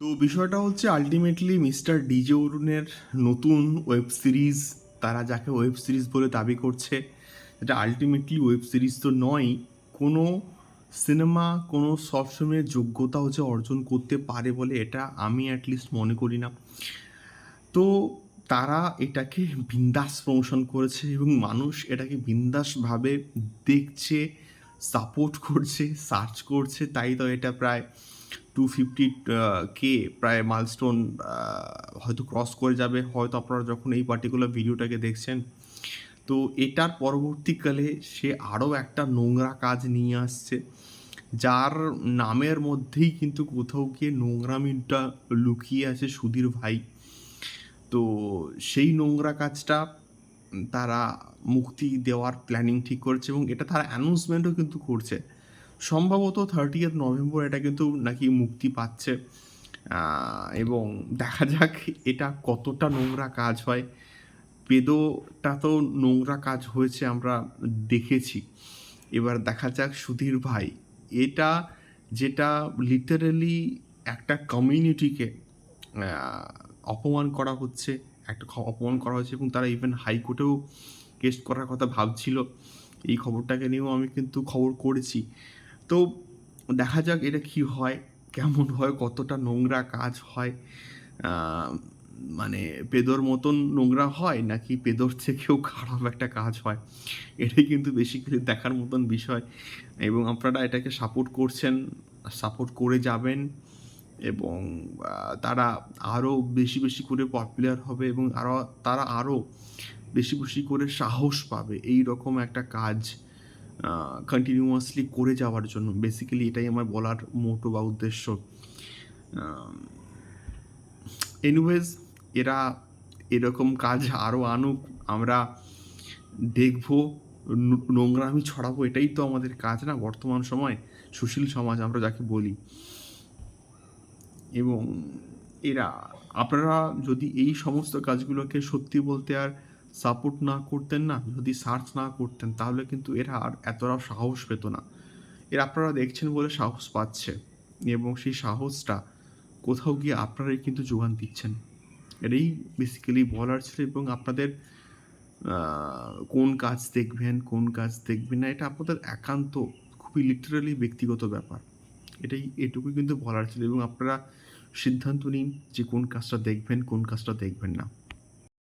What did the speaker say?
তো বিষয়টা হচ্ছে আলটিমেটলি মিস্টার ডিজে অরুণের নতুন ওয়েব সিরিজ তারা যাকে ওয়েব সিরিজ বলে দাবি করছে এটা আলটিমেটলি ওয়েব সিরিজ তো নয়, কোনো সিনেমা কোনো ফিল্মের যোগ্যতা হচ্ছে অর্জন করতে পারে বলে এটা আমি অ্যাটলিস্ট মনে করি না। তো তারা এটাকে বিন্দাস প্রমোশন করেছে এবং মানুষ এটাকে বিন্দাসভাবে দেখছে সাপোর্ট করছে সার্চ করছে, তাই তো এটা প্রায় টু ফিফটি কে প্রায় মাইলস্টোন হয়তো ক্রস করে যাবে। হয়তো আপনারা যখন এই পার্টিকুলার ভিডিওটাকে দেখছেন, তো এটার পরবর্তীকালে সে আরও একটা নোংরা কাজ নিয়ে আসছে, যার নামের মধ্যেই কিন্তু কোথাও গিয়ে নোংরামিটা লুকিয়ে আছে সুধীর ভাই। তো সেই নোংরা কাজটা তারা মুক্তি দেওয়ার প্ল্যানিং ঠিক করেছে এবং এটা তারা অ্যানাউন্সমেন্টও কিন্তু করছে। সম্ভবত থার্টিয়েথ নভেম্বর এটা কিন্তু নাকি মুক্তি পাচ্ছে। এবং দেখা যাক এটা কতটা নোংরা কাজ হয়। পেদোটা তো নোংরা কাজ হয়েছে আমরা দেখেছি। এবার দেখা যাক সুধীর ভাই, এটা যেটা লিটারালি একটা কমিউনিটিকে অপমান করা হচ্ছে, একটা অপমান করা হচ্ছে এবং তারা ইভেন হাইকোর্টেও কেস করার কথা ভাবছিল। এই খবরটাকে নিয়েও আমি কিন্তু খবর করেছি। তো দেখা যাক এটা কি হয়, কেমন হয়, কতটা নোংরা কাজ হয় মানে পেদোর মতন নোংরা হয় নাকি পেদোর থেকেও খারাপ একটা কাজ হয়, এটাই কিন্তু বেশি বেসিক্যালি দেখার মতন বিষয়। এবং আপনারা এটাকে সাপোর্ট করছেন সাপোর্ট করে যাবেন এবং তারা আরও বেশি বেশি করে পপুলার হবে এবং আরও তারা আরও বেশি বেশি করে সাহস পাবে। এই রকম একটা কাজ কন্টিনিউয়াসলি করে যাওয়ার জন্য। বেসিক্যালি এটাই আমার বলার মোটো বা উদ্দেশ্য। এনিওয়েজ এরা এরকম কাজ আরও আনুক, আমরা দেখব নোংরামি ছড়াবো, এটাই তো আমাদের কাজ না বর্তমান সময়, সুশীল সমাজ আমরা যাকে বলি। এবং এরা, আপনারা যদি এই সমস্ত কাজগুলোকে সত্যি বলতে আর সাপোর্ট না করতেন না, যদি সার্চ না করতেন, তাহলে কিন্তু এরা আর এতটাও সাহস পেত না। এরা আপনারা দেখছেন বলে সাহস পাচ্ছে এবং সেই সাহসটা কোথাও গিয়ে আপনারাই কিন্তু যোগান দিচ্ছেন। এটাই বেসিক্যালি বলার ছিল এবং আপনাদের কোন কাজ দেখবেন, কোন কাজ দেখবেন না, এটা আপনাদের একান্ত, খুবই লিটারালি ব্যক্তিগত ব্যাপার। এটাই, এটুকুই কিন্তু বলার ছিল এবং আপনারা সিদ্ধান্ত নিন যে কোন কাজটা দেখবেন, কোন কাজটা দেখবেন না।